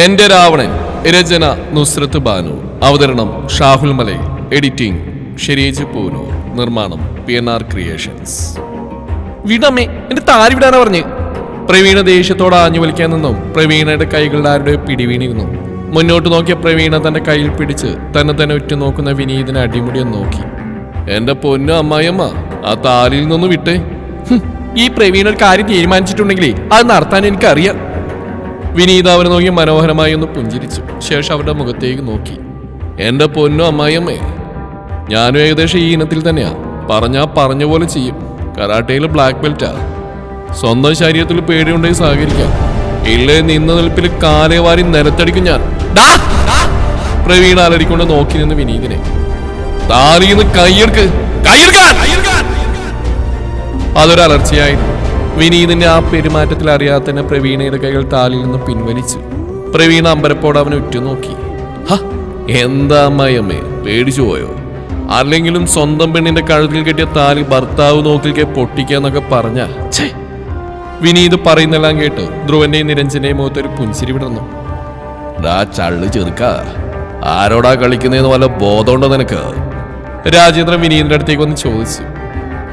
എന്റെ രാവണൻ രചന നുസ്രത്ത് ബാനു. അവതരണം ഷാഹുൽ മലയിൽ എഡിറ്റിംഗ് ഷെരീജ് പൂനൂർ നിർമ്മാണം പി എൻ ആർ ക്രിയേഷൻസ്. വിടമേ എന്റെ താരി വിടാനാ പറഞ്ഞ്. പ്രവീണ ദേഷ്യത്തോടെ ആഞ്ഞു വലിക്കാൻ നിന്നും പ്രവീണയുടെ കൈകളുടെ ആരുടെ പിടിവീണിരുന്നു മുന്നോട്ട് നോക്കിയ പ്രവീണ തന്റെ കയ്യിൽ പിടിച്ച് തന്നെ തന്നെ ഉറ്റു നോക്കുന്ന വിനീതിനെ അടിമുടിയെ നോക്കി. എന്റെ പൊന്നു അമ്മായിയമ്മ ആ താലിൽ നിന്നൊന്ന് വിട്ടേ. ഈ പ്രവീണ ഒരു കാര്യം തീരുമാനിച്ചിട്ടുണ്ടെങ്കിലേ അത് നടത്താൻ എനിക്കറിയാം. വിനീത അവനെ നോക്കി മനോഹരമായി ഒന്ന് പുഞ്ചിരിച്ചു. ശേഷം അവരുടെ മുഖത്തേക്ക് നോക്കി. എന്റെ പൊന്നു അമ്മായിയമ്മേ ഞാനും ഏകദേശം ഈ ഇനത്തിൽ തന്നെയാ. പറഞ്ഞാ പറഞ്ഞ പോലെ ചെയ്യും. കരാട്ടയിൽ ബ്ലാക്ക് ബെൽറ്റാ സ്വന്തം ശരീരത്തിൽ പേടിയുണ്ടെങ്കിൽ സഹകരിക്കാം. ഇല്ലേ നിന്ന നിൽപ്പിൽ കാലേ വാരി നിലത്തടിക്കും ഞാൻ. ഡാ! പ്രവീണ അലടിക്കൊണ്ട് നോക്കി നിന്ന് വിനീതിനെ. താലിന്ന് കൈയെടുക്ക്. കൈയെടുക്കാൻ അതൊരു അലർച്ചയായിരുന്നു. വിനീതിന്റെ ആ പെരുമാറ്റത്തിൽ അറിയാതെ തന്നെ പ്രവീണയുടെ കൈകൾ താലിൽ നിന്ന് പിൻവലിച്ചു. പ്രവീണ അമ്പരപ്പോടെ അവനെ ഉറ്റുനോക്കി. ഹ എന്താ അമ്മയമ്മേ പേടിച്ചു പോയോ? അല്ലെങ്കിലും സ്വന്തം പെണ്ണിന്റെ കഴുത്തിൽ കെട്ടിയ താലി ഭർത്താവ് നോക്കിലേക്ക് പൊട്ടിക്കാന്നൊക്കെ പറഞ്ഞ. വിനീത് പറയുന്നെല്ലാം കേട്ട് ധ്രുവന്റെയും നിരഞ്ജന്റെയും മുഖത്ത് ഒരു പുഞ്ചിരി വിടർന്നു. ചള്ളു ചെറുക്ക ആരോടാ കളിക്കുന്നതെന്ന് വല്ല ബോധമുണ്ടോ നിനക്ക്? രാജേന്ദ്രൻ വിനീതിന്റെ അടുത്തേക്ക് വന്ന് ചോദിച്ചു.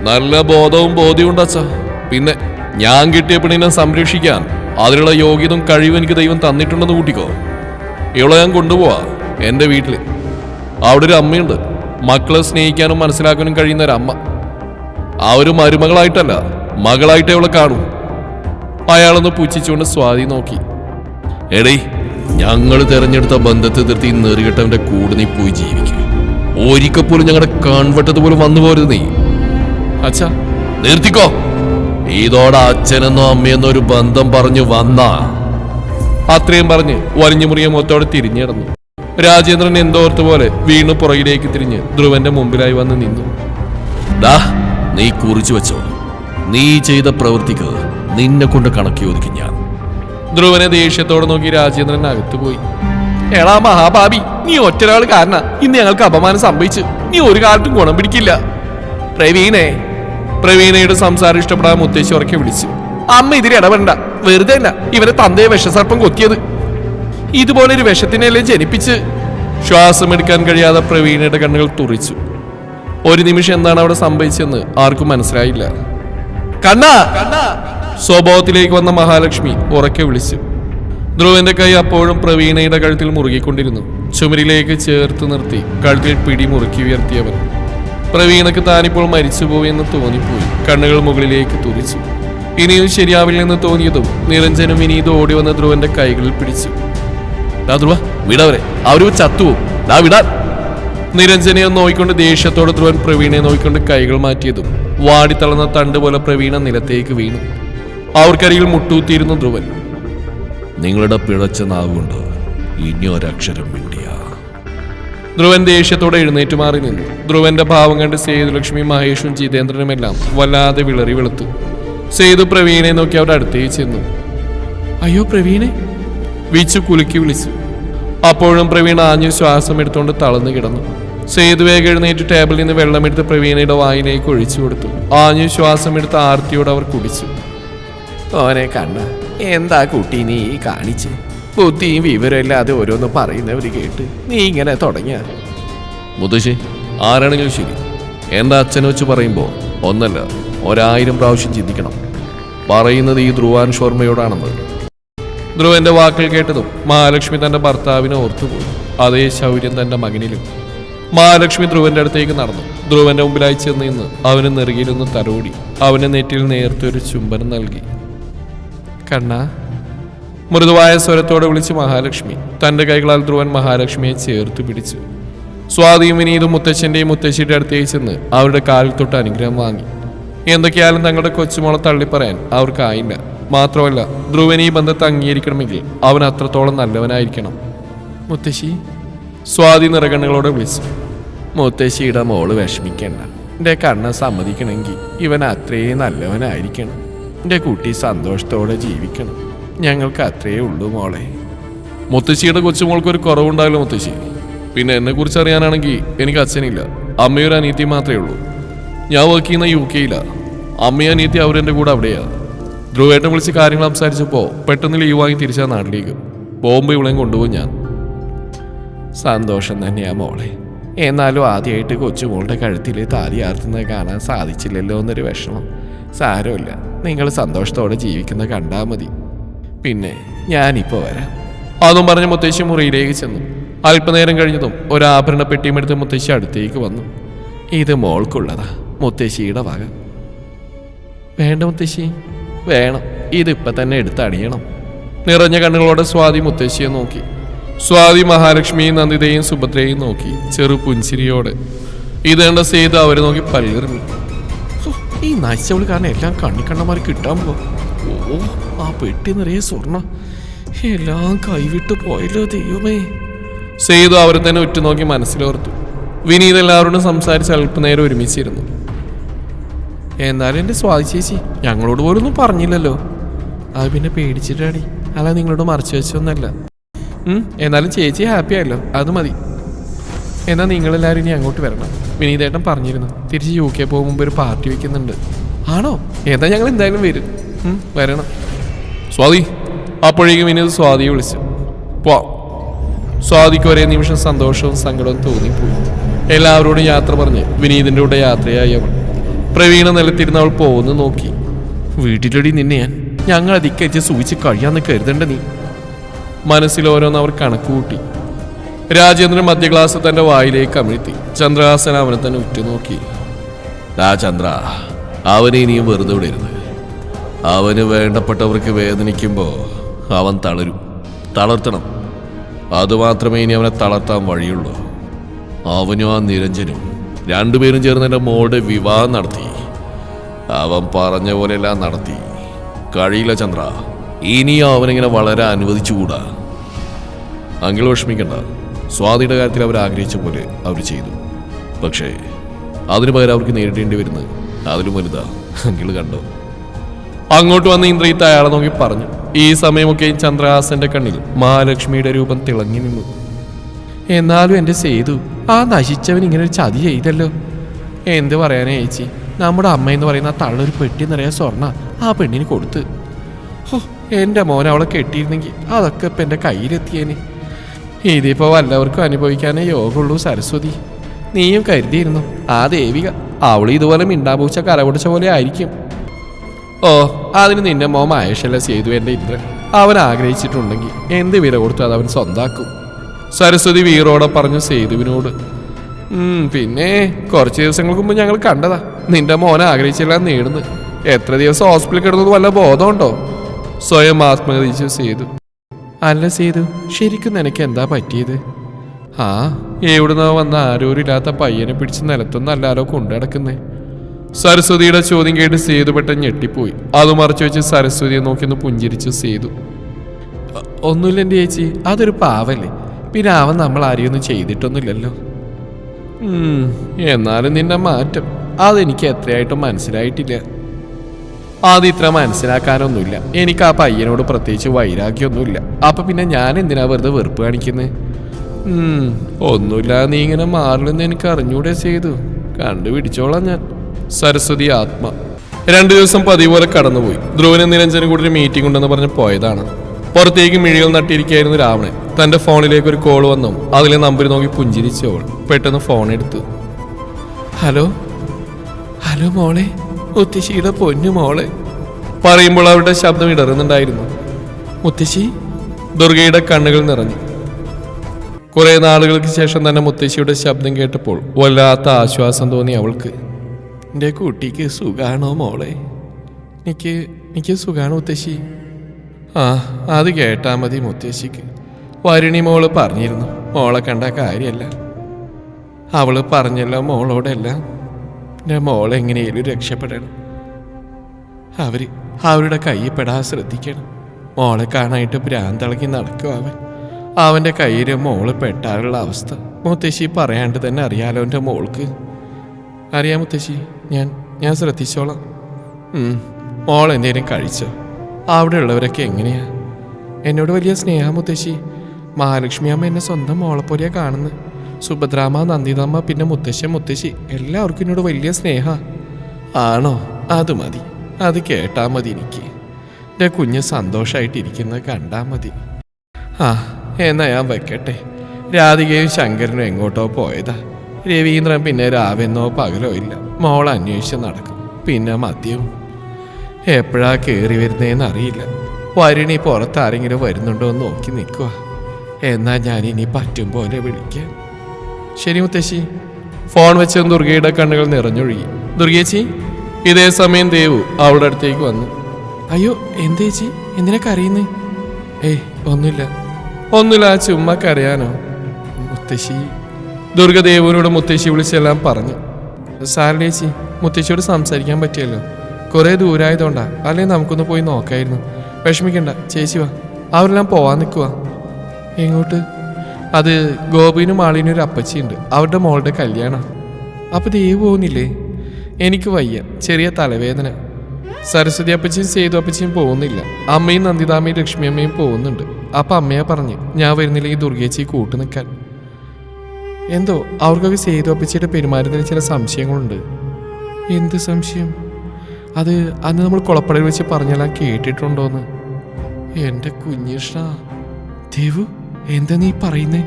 നല്ല ബോധവും ബോധ്യവും ഉണ്ട് അച്ഛാ? പിന്നെ ഞാൻ കിട്ടിയ പെണ്ണിനെ സംരക്ഷിക്കാൻ അതിനുള്ള യോഗ്യതും കഴിവും എനിക്ക് ദൈവം തന്നിട്ടുണ്ടെന്ന് കൂട്ടിക്കോ. ഇവളെ ഞാൻ കൊണ്ടുപോവാ എന്റെ വീട്ടിൽ അവിടെ ഒരു അമ്മയുണ്ട്. മക്കളെ സ്നേഹിക്കാനും മനസ്സിലാക്കാനും കഴിയുന്ന ഒരു അമ്മ. ആ ഒരു മരുമകളായിട്ടല്ല മകളായിട്ട് അവളെ കാണും. അയാളൊന്ന് പുച്ഛിച്ചുകൊണ്ട് സ്വാതി നോക്കി. എടേ ഞങ്ങൾ തെരഞ്ഞെടുത്ത ബന്ധത്തെ നിർത്തി നെറികെട്ടവന്റെ കൂടെ നീ പോയി ജീവിക്കും. ഒരിക്കൽ പോലും ഞങ്ങളുടെ കാൺവട്ടത്ത് പോലും വന്നു പോരുത് നീ. അച്ഛാ നിർത്തിക്കോ. ഇതോടെ അച്ഛനെന്നോ അമ്മയെന്നോ ഒരു ബന്ധം പറഞ്ഞു വന്ന. അത്രയും പറഞ്ഞ് വലിഞ്ഞു മുറിയ മുഖത്തോടെ തിരിഞ്ഞിടന്നു രാജേന്ദ്രൻ എന്തോർത്ത പോലെ വീണു പുറകിലേക്ക് തിരിഞ്ഞ് ധ്രുവന്റെ മുമ്പിലായി വന്ന് നിന്നു. ദാ നീ കുറിച്ചു വെച്ചോ. നീ ചെയ്ത പ്രവൃത്തിക്ക് നിന്നെ കൊണ്ട് കണക്കി ഒതുക്കി ഞാൻ. ധ്രുവനെ ദേഷ്യത്തോടെ നോക്കി രാജേന്ദ്രൻ അകത്തുപോയി എടാ മഹാഭാബി നീ ഒറ്റരാൾ കാരണ. ഇന്ന് ഞങ്ങൾക്ക് അപമാനം സംഭവിച്ചു. നീ ഒരു കാലത്തും ഗുണം പിടിക്കില്ല. പ്രവീണേ പ്രവീണയുടെ സംസാരം ഇഷ്ടപ്പെടാൻ മുത്തശ്ശി ഉറക്കെ വിളിച്ചു. അമ്മ ഇതിൽ ഇടപെടണ്ട. വെറുതെ അല്ല ഇവരെ തന്തയെ വിഷസർപ്പം കൊത്തിയത്. ഇതുപോലെ ഒരു വിഷത്തിനെല്ലാം ജനിപ്പിച്ച്? ശ്വാസമെടുക്കാൻ കഴിയാതെ പ്രവീണയുടെ കണ്ണുകൾ തുറിച്ചു. ഒരു നിമിഷം എന്താണ് അവിടെ സംഭവിച്ചതെന്ന് ആർക്കും മനസ്സിലായില്ല. കണ്ണാ! സ്വഭാവത്തിലേക്ക് വന്ന മഹാലക്ഷ്മി ഉറക്കെ വിളിച്ചു. ധ്രുവന്റെ കൈ അപ്പോഴും പ്രവീണയുടെ കഴുത്തിൽ മുറുകിക്കൊണ്ടിരുന്നു. ചുമരിലേക്ക് ചേർത്ത് നിർത്തി കഴുത്തിൽ പിടി മുറുക്കി ഉയർത്തിയവൻ. പ്രവീണക്ക് താനിപ്പോൾ മരിച്ചുപോയെന്ന് തോന്നിപ്പോയി. കണ്ണുകൾ മുകളിലേക്ക് തുറിച്ചു ഇനിയും ശരിയാവില്ലെന്ന് തോന്നിയതും നിരഞ്ജനും ഇനി ഇത് ഓടി വന്ന ധ്രുവന്റെ കൈകളിൽ പിടിച്ചു. "ഡാ ധ്രുവ വിടവരെ അവർ. ചത്തുപോകും ഡാ നിരഞ്ജനെ നോയിക്കൊണ്ട് ദേഷ്യത്തോടെ ധ്രുവൻ പ്രവീണയെ നോയിക്കൊണ്ട് കൈകൾ മാറ്റിയതും വാടിത്തളർന്ന തണ്ട് പോലെ പ്രവീണ നിലത്തേക്ക് വീണു. അവർക്കരികിൽ മുട്ടൂത്തിയിരുന്നു ധ്രുവൻ. നിങ്ങളുടെ പിഴച്ച നാവുകൊണ്ട് ഇനി ഒരക്ഷരം മിണ്ടിയ ധ്രുവൻ ദേഷ്യത്തോടെ എഴുന്നേറ്റ് മാറി നിന്നു. ധ്രുവന്റെ ഭാവം കണ്ട് സേതുലക്ഷ്മി മഹേഷും ജിതേന്ദ്രനുമെല്ലാം വല്ലാതെ വിളറി വെളുത്തു. സേതു പ്രവീണെ നോക്കി അവരുടെ അടുത്തേക്ക് ചെന്നു. അയ്യോ പ്രവീണെ വിച്ചു കുലുക്കി വിളിച്ചു. അപ്പോഴും പ്രവീൺ ആഞ്ഞു ശ്വാസം എടുത്തുകൊണ്ട് തളർന്നു കിടന്നു. സേതു വേഗം എഴുന്നേറ്റ് ടേബിളിൽ നിന്ന് വെള്ളമെടുത്ത് പ്രവീണയുടെ വായിലേക്ക് ഒഴിച്ചു കൊടുത്തു. ആഞ്ഞു ശ്വാസം എടുത്ത് ആർത്തിയോട് അവർ കുടിച്ചു. ഓനെ കണ്ണ എന്താ കുട്ടി നീ കാണിച്ച്? ബുദ്ധിയും വിവരമില്ലാതെ ഓരോന്ന് പറയുന്നവര് കേട്ട് നീ ഇങ്ങനെ തുടങ്ങിയ. മുത്തശ്ശി ആരാണെങ്കിലും ശരി. എന്റെ അച്ഛനെ വെച്ച് പറയുമ്പോൾ ഒന്നല്ല ഒരായിരം പ്രാവശ്യം ചിന്തിക്കണം. പറയുന്നത് ഈ ധ്രുവാൻ ശോർമ്മയോടാണെന്ന്. ധ്രുവന്റെ വാക്കുകൾ കേട്ടതും മഹാലക്ഷ്മി തന്റെ ഭർത്താവിനെ ഓർത്തുപോയി. അതേ ശൗര്യം തന്റെ മകനിലും. മഹാലക്ഷ്മി ധ്രുവന്റെ അടുത്തേക്ക് നടന്നു. ധ്രുവന്റെ മുമ്പിലായി ചെന്ന് നിന്ന് അവന് നെറുകിയിലൊന്ന് തലോടി അവന്റെ നെറ്റിൽ ഒരു ചുംബനം നൽകി. കണ്ണ മൃദുവായ സ്വരത്തോടെ വിളിച്ച് മഹാലക്ഷ്മി. തന്റെ കൈകളാൽ ധ്രുവൻ മഹാലക്ഷ്മിയെ ചേർത്ത് പിടിച്ചു. സ്വാതിയും വിനീതും മുത്തച്ഛന്റെയും മുത്തശ്ശിയുടെ അടുത്തേക്ക് ചെന്ന് അവരുടെ കാലിൽ തൊട്ട് അനുഗ്രഹം വാങ്ങി. എന്തൊക്കെയായാലും തങ്ങളുടെ കൊച്ചുമോളെ തള്ളിപ്പറയാൻ അവർക്കായില്ല. മാത്രമല്ല ധ്രുവൻ ഈ ബന്ധത്തെ അംഗീകരിക്കണമെങ്കിൽ അവൻ അത്രത്തോളം നല്ലവനായിരിക്കണം. മുത്തശ്ശി സ്വാതി നിറകണ്ണുകളോടെ വിളിച്ചു. മുത്തശ്ശിയുടെ മോൾ വിഷമിക്കണ്ട. എന്റെ കണ്ണ സമ്മതിക്കണമെങ്കിൽ ഇവൻ അത്രയും നല്ലവനായിരിക്കണം. എന്റെ കുട്ടി സന്തോഷത്തോടെ ജീവിക്കണം. ഞങ്ങൾക്ക് അത്രയേ ഉള്ളൂ മോളെ. മുത്തശ്ശിയുടെ കൊച്ചുമോൾക്ക് ഒരു കുറവുണ്ടാവില്ല മുത്തശ്ശി. പിന്നെ എന്നെ കുറിച്ച് അറിയാനാണെങ്കിൽ എനിക്ക് അച്ഛനില്ല. അമ്മയൊരു അനീതി മാത്രമേ ഉള്ളൂ. ഞാൻ വർക്ക് ചെയ്യുന്ന യു കെയിലാണ് അമ്മയും അനീതി അവരെന്റെ കൂടെ അവിടെയാണ് ധ്രുവേട്ടൻ വിളിച്ച് കാര്യങ്ങൾ സംസാരിച്ചപ്പോൾ പെട്ടെന്ന് ലീവ് വാങ്ങി തിരിച്ചാ നാട്ടിലേക്ക്. പോകുമ്പോൾ ഇവിടെയും കൊണ്ടുപോകും ഞാൻ. സന്തോഷം തന്നെയാ മോളെ. എന്നാലും ആദ്യമായിട്ട് കൊച്ചുമോളുടെ കഴുത്തിൽ താലി ആർത്തുന്നത് കാണാൻ സാധിച്ചില്ലല്ലോ എന്നൊരു വിഷമം. സാരമില്ല. നിങ്ങൾ സന്തോഷത്തോടെ ജീവിക്കുന്ന കണ്ടാൽ മതി. പിന്നെ ഞാനിപ്പോൾ വരാം. അതും പറഞ്ഞ് മുത്തശ്ശി മുറിയിലേക്ക് ചെന്നു. അല്പനേരം കഴിഞ്ഞതും ഒരു ആഭരണ പെട്ടിയും എടുത്ത് മുത്തശ്ശി അടുത്തേക്ക് വന്നു. ഇത് മോൾക്കുള്ളതാ മുത്തശ്ശിയുടെ വക. വേണ്ട മുത്തശ്ശി വേണം. ഇതിപ്പോൾ തന്നെ എടുത്തണിയണം നിറഞ്ഞ കണ്ണുകളോടെ സ്വാതി മുത്തശ്ശിയെ നോക്കി. സ്വാതി മഹാലക്ഷ്മിയും നന്ദിതയും സുഭദ്രയും നോക്കി ചെറു പുഞ്ചിരിയോടെ ഇത് കണ്ട സേതു അവരെ നോക്കി പല്ലെറിഞ്ഞു. ഈ നശിച്ചവൾ കാരണം എല്ലാം കണ്ണിക്കണ്ണമാർ കിട്ടാൻ പോ ഓ ആ പെട്ടി നിറയെ സ്വർണ. എല്ലാം കൈവിട്ടു പോയല്ലോ ദൈവമേ. സേതു അവരെ തന്നെ ഉറ്റുനോക്കി മനസ്സിലോർത്തു. വിനീത് എല്ലാവരോടും സംസാരിച്ച് അല്പനേരം ഒരുമിച്ചിരുന്നു. എന്നാലും എന്റെ സ്വാതി ചേച്ചി ഞങ്ങളോട് പോലും ഒന്നും പറഞ്ഞില്ലല്ലോ. അത് പിന്നെ പേടിച്ചിട്ടാടി. അല്ല നിങ്ങളോട് മറച്ചു വെച്ചൊന്നല്ല. എന്നാലും ചേച്ചി ഹാപ്പി ആയല്ലോ. അത് മതി. എന്നാൽ നിങ്ങളെല്ലാവരും ഇനി അങ്ങോട്ട് വരണം. വിനീതേട്ടൻ പറഞ്ഞിരുന്നു. തിരിച്ച് യു കെ പോകുമ്പോൾ ഒരു പാർട്ടി വെക്കുന്നുണ്ട്. ആണോ? എന്നാൽ ഞങ്ങൾ എന്തായാലും വരും. വരണം. സ്വാതി അപ്പോഴേക്കും ഇനി സ്വാതിയെ വിളിച്ചു. പോവാം. സ്വാതിക്ക് ഒരേ നിമിഷം സന്തോഷവും സങ്കടവും തോന്നിപ്പോയി. എല്ലാവരോടും യാത്ര പറഞ്ഞ് വിനീതിന്റെ കൂടെ യാത്രയായി അവൾ. പ്രവീണ നിലത്തിരുന്ന് അവൾ പോകുന്നു നോക്കി. വീട്ടിലടി നിന്നെ ഞാൻ. ഞങ്ങൾ അതിക്കയച്ച് സൂചിച്ച് കഴിയാന്ന് കരുതണ്ട നീ. മനസ്സിൽ ഓരോന്ന് അവർ കണക്കുകൂട്ടി രാജേന്ദ്രൻ മധ്യ ഗ്ലാസ് തന്റെ വായിലേക്ക് അമിഴ്ത്തി. ചന്ദ്രഹാസൻ അവനെ തന്നെ ഉറ്റുനോക്കി. രാചന്ദ്ര അവനെ ഇനിയും വെറുതെ വിടരുത്. അവന് വേണ്ടപ്പെട്ടവർക്ക് വേദനിക്കുമ്പോൾ അവൻ തളരും. തളർത്തണം. അതുമാത്രമേ ഇനി അവനെ തളർത്താൻ വഴിയുള്ളൂ. അവനും ആ നിരഞ്ജനും രണ്ടുപേരും ചേർന്ന് എന്റെ മോളുടെ വിവാഹം നടത്തി. അവൻ പറഞ്ഞ പോലെയെല്ലാം നടത്തി. കഴിയില്ല ചന്ദ്ര. ഇനിയും അവനിങ്ങനെ വളരെ അനുവദിച്ചുകൂടാ. അങ്കിൾ വിഷമിക്കണ്ട. സ്വാതിയുടെ കാര്യത്തിൽ അവർ ആഗ്രഹിച്ച പോലെ അവർ ചെയ്തു. പക്ഷേ അതിനു പകരം അവർക്ക് നേരിടേണ്ടി വരുന്നത് അതിലും വലുതാ. അങ്കിൾ കണ്ടോ? അങ്ങോട്ട് വന്ന ഇന്ദ്രിയത്ത് അയാളെ നോക്കി പറഞ്ഞു. ഈ സമയമൊക്കെ ചന്ദ്രഹാസന്റെ കണ്ണിൽ മഹാലക്ഷ്മിയുടെ രൂപം തിളങ്ങി നിന്നു. എന്നാലും എന്റെ സേതു ആ നശിച്ചവൻ ഇങ്ങനെ ഒരു ചതി ചെയ്തല്ലോ. എന്ത് പറയാനേ ചേച്ചി? നമ്മുടെ അമ്മ എന്ന് പറയുന്ന തള്ളൊരു പെട്ടി നിറയെ സ്വർണ ആ പെണ്ണിന് കൊടുത്ത്. ഹോ എന്റെ മോൻ അവളെ കെട്ടിയിരുന്നെങ്കിൽ അതൊക്കെ ഇപ്പം എന്റെ കയ്യിലെത്തിയേനെ. ഇതിപ്പോൾ വല്ലവർക്കും അനുഭവിക്കാനേ യോഗമുള്ളൂ സരസ്വതി. നീയും കരുതിയിരുന്നു. ആ ദേവിക അവൾ ഇതുപോലെ മിണ്ടാപൂച്ച കരപൊടിച്ച പോലെ ആയിരിക്കും. ഓ അതിന് നിന്റെ മോ മഹേഷല്ല ചെയ്തു എന്റെ ഇന്ദ്രൻ. അവൻ ആഗ്രഹിച്ചിട്ടുണ്ടെങ്കിൽ എന്ത് വില കൊടുത്തു അത് അവൻ സ്വന്താക്കും. സരസ്വതി വീറോടെ പറഞ്ഞു സേതുവിനോട് പിന്നെ കുറച്ച് ദിവസങ്ങൾക്ക് മുമ്പ് ഞങ്ങൾ കണ്ടതാ. നിന്റെ മോൻ ആഗ്രഹിച്ചെല്ലാം നേടുന്നു. എത്ര ദിവസം ഹോസ്പിറ്റലിൽ കിടന്നത് വല്ല ബോധമുണ്ടോ? സ്വയം ആത്മഹത്യ സേതു അല്ല സേതു ശരിക്കും നിനക്ക് എന്താ പറ്റിയത്? ആ എവിടുന്നോ വന്ന ആരോരില്ലാത്ത പയ്യനെ പിടിച്ച് നിലത്തൊന്നല്ലാലോ കൊണ്ടുനടക്കുന്നേ. സരസ്വതിയുടെ ചോദ്യം കേട്ട് സേതു പെട്ടെന്ന് ഞെട്ടിപ്പോയി. അത് മറച്ചു വെച്ച് സരസ്വതിയെ നോക്കിയൊന്ന് പുഞ്ചിരിച്ച് സേതു. "ഒ- ഒന്നുമില്ല എന്റെ ചേച്ചി അതൊരു പാവല്ലേ? പിന്നെ അവൻ നമ്മൾ ആരെയൊന്നും ചെയ്തിട്ടൊന്നുമില്ലല്ലോ. എന്നാലും നിന്നെ മാറ്റം. അതെനിക്ക് എത്രയായിട്ടും മനസ്സിലായിട്ടില്ല. അത് ഇത്ര മനസ്സിലാക്കാനൊന്നുമില്ല. എനിക്ക് ആ പയ്യനോട് പ്രത്യേകിച്ച് വൈരാഗ്യമൊന്നുമില്ല. അപ്പം പിന്നെ ഞാൻ എന്തിനാ വെറുതെ വെറുപ്പ് കാണിക്കുന്നത് ഒന്നുമില്ല നീ ഇങ്ങനെ മാറില്ലെന്ന് എനിക്ക് അറിഞ്ഞൂടെ ചെയ്തു കണ്ടുപിടിച്ചോളാം ഞാൻ. സരസ്വതി ആത്മ. രണ്ടു ദിവസം പതിവ് കടന്നുപോയി. ധ്രുവനും നിരഞ്ജനും കൂടി ഒരു മീറ്റിംഗ് ഉണ്ടെന്ന് പറഞ്ഞ് പോയതാണ്. പുറത്തേക്ക് മിഴികൾ നട്ടിരിക്കുകയായിരുന്നു രാവണൻ. തന്റെ ഫോണിലേക്ക് ഒരു കോൾ വന്നു. അതിലെ നമ്പർ നോക്കി പുഞ്ചിരിച്ചവൾ പെട്ടെന്ന് ഫോൺ എടുത്തു. ഹലോ? ഹലോ മോളെ? മുത്തശ്ശിയുടെ പൊന്നു മോളെ? പറയുമ്പോൾ അവരുടെ ശബ്ദം ഇടറുന്നുണ്ടായിരുന്നു. മുത്തശ്ശി? ദുർഗയുടെ കണ്ണുകൾ നിറഞ്ഞു. കുറെ നാളുകൾക്ക് ശേഷം തന്നെ മുത്തശ്ശിയുടെ ശബ്ദം കേട്ടപ്പോൾ വല്ലാത്ത ആശ്വാസം തോന്നി അവൾക്ക്. എന്റെ കുട്ടിക്ക് സുഖാണോ മോളെ? എനിക്ക് എനിക്ക് സുഖാണ് മുത്തശ്ശി? ആ അത് കേട്ടാ മതി മുത്തശ്ശിക്ക്. വരുണി മോൾ പറഞ്ഞിരുന്നു മോളെ കണ്ട കാര്യമല്ല അവൾ പറഞ്ഞല്ലോ മോളോടെല്ലാം എന്റെ മോളെങ്ങനെയും രക്ഷപ്പെടണം. അവർ അവരുടെ കയ്യിൽ പെടാൻ ശ്രദ്ധിക്കണം. മോളെ കാണാനായിട്ട് ഭ്രാന്തളകി നടക്കും അവൻ. അവന്റെ കയ്യിൽ മോൾ പെട്ടാലുള്ള അവസ്ഥ മുത്തശ്ശി പറയാണ്ട് തന്നെ അറിയാലോ എന്റെ മോൾക്ക്. അറിയാം മുത്തശ്ശി. ഞാൻ ഞാൻ ശ്രദ്ധിച്ചോളാം. മോൾ എന്തേലും കഴിച്ചോ. അവിടെയുള്ളവരൊക്കെ എങ്ങനെയാ? എന്നോട് വലിയ സ്നേഹം മുത്തശ്ശി. മഹാലക്ഷ്മി അമ്മ എന്നെ സ്വന്തം മോളെ കാണുന്ന. കാണുന്നത് സുഭദ്രാമ നന്ദിതമ്മ പിന്നെ മുത്തശ്ശി മുത്തശ്ശി. എല്ലാവർക്കും എന്നോട് വലിയ സ്നേഹ. ആണോ? അത് മതി. അത് കേട്ടാ മതി എനിക്ക്. എന്റെ കുഞ്ഞ് സന്തോഷമായിട്ടിരിക്കുന്നത് കണ്ടാ മതി. ആ എന്നാ ഞാൻ വെക്കട്ടെ. രാധികയും ശങ്കരനും എങ്ങോട്ടോ പോയതാ. രവീന്ദ്രൻ പിന്നെ രാവെന്നോ പകലോ ഇല്ല. മോൾ അന്വേഷിച്ച് നടക്കും. പിന്നെ മദ്യവും എപ്പോഴാ കയറി വരുന്നതെന്ന് അറിയില്ല. വരുണി പുറത്ത് ആരെങ്കിലും വരുന്നുണ്ടോ എന്ന് നോക്കി നിൽക്കുക. എന്നാ ഞാൻ ഇനി പറ്റും പോലെ വിളിക്കാം. ശരി മുത്തശ്ശി. ഫോൺ വെച്ച് ദുർഗയുടെ കണ്ണുകൾ നിറഞ്ഞൊഴുകി. ദുർഗേച്ചി ഇതേ സമയം ദേവു അവളുടെ അടുത്തേക്ക് വന്നു. അയ്യോ എന്തേച്ചി എന്തിനാ കരയുന്നേ? ഏയ് ഒന്നുമില്ല. ഒന്നുമില്ല ചുമ്മാ കരയാനോ? മുത്തശ്ശി ദുർഗദേവനോട് മുത്തശ്ശി വിളിച്ചെല്ലാം പറഞ്ഞു. സാരലേച്ചി മുത്തശ്ശിയോട് സംസാരിക്കാൻ പറ്റിയല്ലോ. കുറേ ദൂരമായതുകൊണ്ടാ അല്ലെങ്കിൽ നമുക്കൊന്ന് പോയി നോക്കായിരുന്നു. വിഷമിക്കണ്ട ചേച്ചി വാ. അവരെല്ലാം പോവാൻ നിൽക്കുക എങ്ങോട്ട്? അത് ഗോപിനും മാളിനും ഒരു അപ്പച്ചിയുണ്ട്. അവരുടെ മോളുടെ കല്യാണം. അപ്പൊ ദേവ് പോകുന്നില്ലേ? എനിക്ക് വയ്യ ചെറിയ തലവേദന. സരസ്വതി അപ്പച്ചിയും സേതു അപ്പച്ചിയും പോകുന്നില്ല. അമ്മയും നന്ദിതാമ്മയും ലക്ഷ്മിയമ്മയും പോകുന്നുണ്ട്. അപ്പൊ അമ്മയെ പറഞ്ഞ് ഞാൻ വരുന്നില്ലെങ്കിൽ ദുർഗേച്ചി കൂട്ടു നിൽക്കാൻ. എന്തോ അവർക്കൊക്കെ സേതു അപ്പച്ചിയുടെ പെരുമാറ്റത്തിന് ചില സംശയങ്ങളുണ്ട്. എന്ത് സംശയം? അത് അന്ന് നമ്മൾ കുളപ്പടയിൽ വെച്ച് പറഞ്ഞെല്ലാം കേട്ടിട്ടുണ്ടോന്ന്. എന്റെ കുഞ്ഞിഷ്ണ ദേവു എന്താ നീ പറയുന്നേ?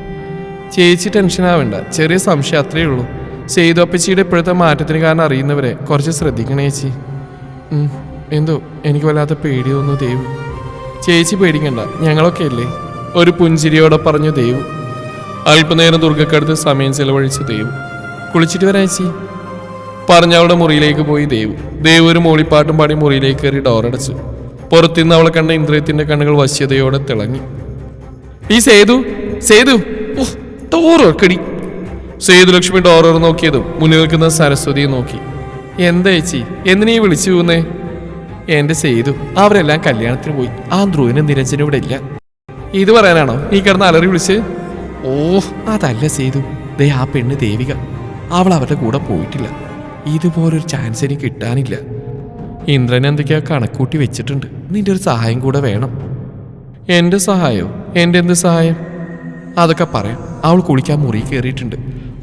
ചേച്ചി ടെൻഷൻ ആവേണ്ട ചെറിയ സംശയം അത്രയേ ഉള്ളൂ. സേതു അപ്പച്ചിയുടെ ഇപ്പോഴത്തെ മാറ്റത്തിന് കാരണം അറിയുന്നവരെ കുറച്ച് ശ്രദ്ധിക്കണേ ചേച്ചി. എന്തോ എനിക്ക് വല്ലാത്ത പേടി തോന്നുന്നു ദേവു. ചേച്ചി പേടിക്കണ്ട ഞങ്ങളൊക്കെ അല്ലേ? ഒരു പുഞ്ചിരിയോടെ പറഞ്ഞു ദേവു. അല്പനേരം ദുർഗക്കടുത്ത് സമയം ചെലവഴിച്ച ദേവു. കുളിച്ചിട്ട് വരാച്ചി പറഞ്ഞ അവളുടെ മുറിയിലേക്ക് പോയി ദേവു. ദേവു ഒരു മൂളിപ്പാട്ടും പാടി മുറിയിലേക്ക് കയറി ഡോറടച്ചു പുറത്തുനിന്ന് അവളെ കണ്ട ഇന്ദ്രിയത്തിന്റെ കണ്ണുകൾ വശ്യതയോടെ തിളങ്ങി. ഈ സേതു സേതു തോറക്കടി സേതു ലക്ഷ്മി ഡോറർ നോക്കിയതും മുന്നിൽ നിൽക്കുന്ന സരസ്വതിയെ നോക്കി. എന്താ ചേച്ചി എന്തിനീ വിളിച്ചു പോകുന്നേ എന്റെ സേതു അവരെല്ലാം കല്യാണത്തിന് പോയി. ആ ധ്രുവനും നിരഞ്ജനും ഇവിടെ ഇല്ല. ഇത് പറയാനാണോ? നീ കിടന്ന് അലറി വിളിച്ച്. ഓ അതല്ല സേതു. ദേ ആ പെണ്ണ് ദേവിക. അവൾ അവരുടെ കൂടെ പോയിട്ടില്ല. ഇതുപോലൊരു ചാൻസ് എനിക്ക് കിട്ടാനില്ല. ഇന്ദ്രൻ എന്തൊക്കെയാ കണക്കൂട്ടി വെച്ചിട്ടുണ്ട്. നിന്റെ ഒരു സഹായം കൂടെ വേണം. എന്റെ സഹായോ? എന്റെ എന്ത് സഹായം? അതൊക്കെ പറയാം. അവൾ കുളിക്കാൻ മുറി കയറിയിട്ടുണ്ട്.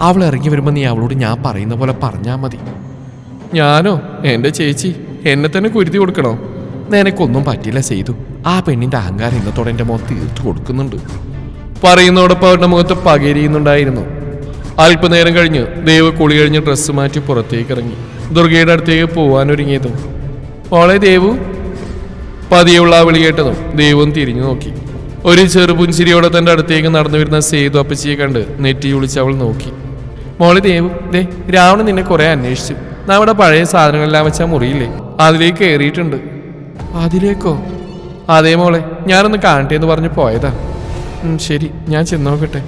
അവൾ ഇറങ്ങി വരുമ്പോൾ നീ അവളോട് ഞാൻ പറയുന്ന പോലെ പറഞ്ഞാൽ മതി. ഞാനോ? എന്റെ ചേച്ചി എന്നെ തന്നെ കുരുതി കൊടുക്കണോ? നിനക്കൊന്നും പറ്റില്ല ചെയ്തു ആ പെണ്ണിന്റെ അഹങ്കാരം ഇന്നത്തോടെ എന്റെ മോൻ തീർത്തു കൊടുക്കുന്നുണ്ട്. പറയുന്നതോടൊപ്പം അവരുടെ മുഖത്ത് പകരിയുന്നുണ്ടായിരുന്നു അല്പനേരം കഴിഞ്ഞ് ദേവ് കുളി കഴിഞ്ഞ് ഡ്രസ്സ് മാറ്റി പുറത്തേക്ക് ഇറങ്ങി. ദുർഗയുടെ അടുത്തേക്ക് പോവാനൊരുങ്ങിയതും ഓളെ ദേവു പതിയുള്ള ആ വിളി കേട്ടതും ദേവും തിരിഞ്ഞു നോക്കി. ഒരു ചെറുപുഞ്ചിരിയോടെ തന്റെ അടുത്തേക്ക് നടന്നു വരുന്ന സേതു അപ്പച്ചിയെ കണ്ട് നെറ്റി വിളിച്ച് അവൾ നോക്കി. മോളെ ദേവു ദേ രാവണൻ നിന്നെ കുറെ അന്വേഷിച്ചു. നമ്മുടെ പഴയ സാധനങ്ങളെല്ലാം വെച്ചാൽ മുറിയില്ലേ? അതിലേക്ക് കയറിയിട്ടുണ്ട് അതിലേക്കോ? അതേ മോളെ ഞാനൊന്ന് കാണട്ടെ എന്ന് പറഞ്ഞ് പോയതാ. ഉം, ശരി ഞാൻ ചെന്ന് നോക്കട്ടെ.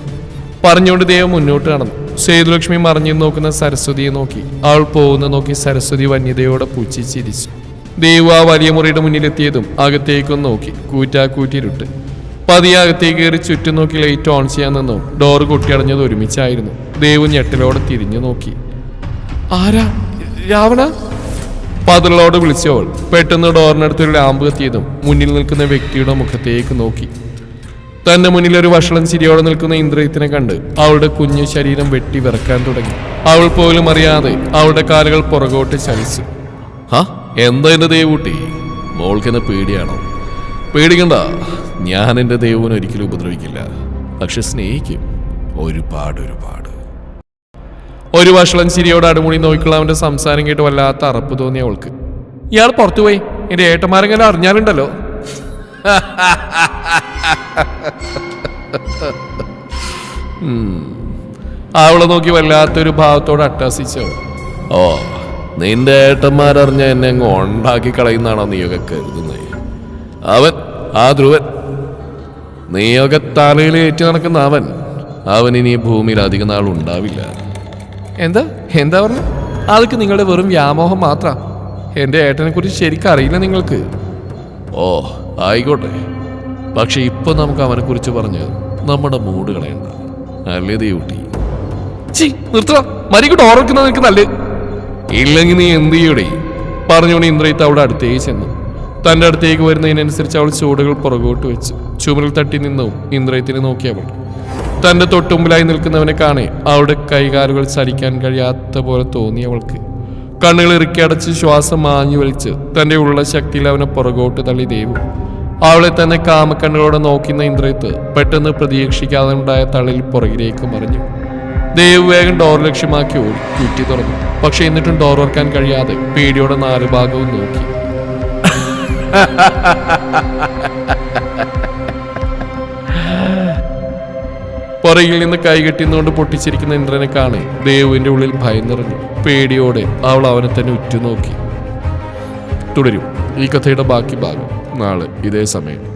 പറഞ്ഞുകൊണ്ട് ദേവം മുന്നോട്ട് നടന്നു. സേതുലക്ഷ്മി മറിഞ്ഞു നോക്കുന്ന സരസ്വതിയെ നോക്കി. അവൾ പോകുന്ന നോക്കി സരസ്വതി വന്യതയോടെ പൂച്ചി ചിരിച്ചു. ദേവു ആ വലിയ മുറിയുടെ മുന്നിലെത്തിയതും അകത്തേക്കൊന്ന് നോക്കി കൂറ്റാ കൂറ്റിരുട്ട് പതിയെ അകത്തേക്ക് കയറി ചുറ്റും നോക്കി ലൈറ്റ് ഓൺ ചെയ്യാൻ നിന്നു. ഡോർ കൊട്ടിയടഞ്ഞത് ഒരുമിച്ചായിരുന്നു. ദേവു ഞെട്ടലോടെ തിരിഞ്ഞു നോക്കി. ആരാ? രാവണ? പതിലോട് വിളിച്ചവൾ. പെട്ടെന്ന് ഡോറിനടുത്തൊരു ലാമ്പ് കത്തിയതും മുന്നിൽ നിൽക്കുന്ന വ്യക്തിയുടെ മുഖത്തേക്ക് നോക്കി. തന്റെ മുന്നിൽ ഒരു വഷളം ചിരിയോടെ നിൽക്കുന്ന ഇന്ദ്രിയത്തിനെ കണ്ട് അവളുടെ കുഞ്ഞു ശരീരം വെട്ടി വിറക്കാൻ തുടങ്ങി. അവൾ പോലും അറിയാതെ അവളുടെ കാലുകൾ പുറകോട്ട് ചലിച്ചു. ഹാ എന്താ എന്റെ ദേവൂട്ടി? മോൾക്കെന്നെ പേടിയാണോ? പേടിക്കണ്ട ഞാൻ എന്റെ ദേവുവിനെ ഒരിക്കലും ഉപദ്രവിക്കില്ല. പക്ഷെ സ്നേഹിക്കും. ഒരുപാട് ഒരുപാട്. ഒരു വഷളം ചിരിയോട് അടുമുടി നോക്കിയുള്ള അവന്റെ സംസാരം കേട്ട് വല്ലാത്ത അറപ്പ് തോന്നി അവൾക്ക്. ഇയാൾ പുറത്തുപോയി. എന്റെ ഏട്ടന്മാരെങ്ങനെ അറിഞ്ഞാലുണ്ടല്ലോ. അവളെ നോക്കി വല്ലാത്തൊരു ഭാവത്തോട് അട്ടഹസിച്ചു? ഓ നിന്റെ ഏട്ടന്മാരറിഞ്ഞ എന്നെ അങ്ങ് ഉണ്ടാക്കി കളയുന്നതാണോ നീയൊക്കെ കരുതുന്നത് അവൻ ആ ധ്രുവൻ. നീയൊക്കെ തലയിൽ ഏറ്റി നടക്കുന്ന അവൻ. അവൻ ഇനി ഭൂമിയിൽ അധികം നാൾ ഉണ്ടാവില്ല. എന്താ? എന്താ പറഞ്ഞു? അതൊക്കെ നിങ്ങളുടെ വെറും വ്യാമോഹം മാത്രം. എന്റെ ഏട്ടനെ കുറിച്ച് ശരിക്കും അറിയില്ല നിങ്ങൾക്ക്. ഓ ആയിക്കോട്ടെ. പക്ഷെ ഇപ്പൊ നമുക്ക് അവനെ കുറിച്ച് പറഞ്ഞ് നമ്മുടെ മൂഡ് കളയണ്ട. അല്ലേ ദേവുട്ടി? ചി ഓർക്കുന്നത് നിനക്ക് നല്ല ഇല്ലെങ്കിൽ നീ എന്ത് ചെയ്യൂടെ? പറഞ്ഞുകൊണ്ട് ഇന്ദ്രയിത്ത് അവിടെ അടുത്തേക്ക് ചെന്നു. തന്റെ അടുത്തേക്ക് വരുന്നതിനനുസരിച്ച് അവൾ ചൂടുകൾ പുറകോട്ട് വെച്ചു ചുമരിൽ തട്ടി നിന്നു. ഇന്ദ്രയത്തിനെ നോക്കി അവൾ. തന്റെ തൊട്ടുമ്പിലായി നിൽക്കുന്നവനെ കാണെ അവിടെ കൈകാലുകൾ ചലിക്കാൻ കഴിയാത്ത പോലെ തോന്നി അവൾക്ക്. കണ്ണുകൾ ഇറുക്കി അടച്ച് ശ്വാസം മാഞ്ഞു വലിച്ച് തന്റെ ഉള്ള ശക്തിയിൽ അവനെ പുറകോട്ട് തള്ളി ദേവു. അവളെ തന്നെ കാമക്കണ്ണുകളോടെ നോക്കുന്ന ഇന്ദ്രയത്ത് പെട്ടെന്ന് പ്രതീക്ഷിക്കാതെ ഉണ്ടായ തള്ളിൽ പുറകിലേക്ക് മറിഞ്ഞു. ദേവ് വേഗം ഡോർ ലക്ഷ്യമാക്കി ഓടി കുറ്റി തുറന്നു. പക്ഷെ എന്നിട്ടും ഡോർ ഓർക്കാൻ കഴിയാതെ പേടിയോടെ നാല് ഭാഗവും നോക്കി. പുറകിൽ നിന്ന് കൈകെട്ടിന്നുകൊണ്ട് പൊട്ടിച്ചിരിക്കുന്ന ഇന്ദ്രനെ കാണെ ദേവുവിന്റെ ഉള്ളിൽ ഭയം നിറഞ്ഞു. പേടിയോടെ അവൾ അവനെ തന്നെ ഉറ്റുനോക്കി. തുടരും. ഈ കഥയുടെ ബാക്കി ഭാഗം. നാളെ ഇതേ സമയം.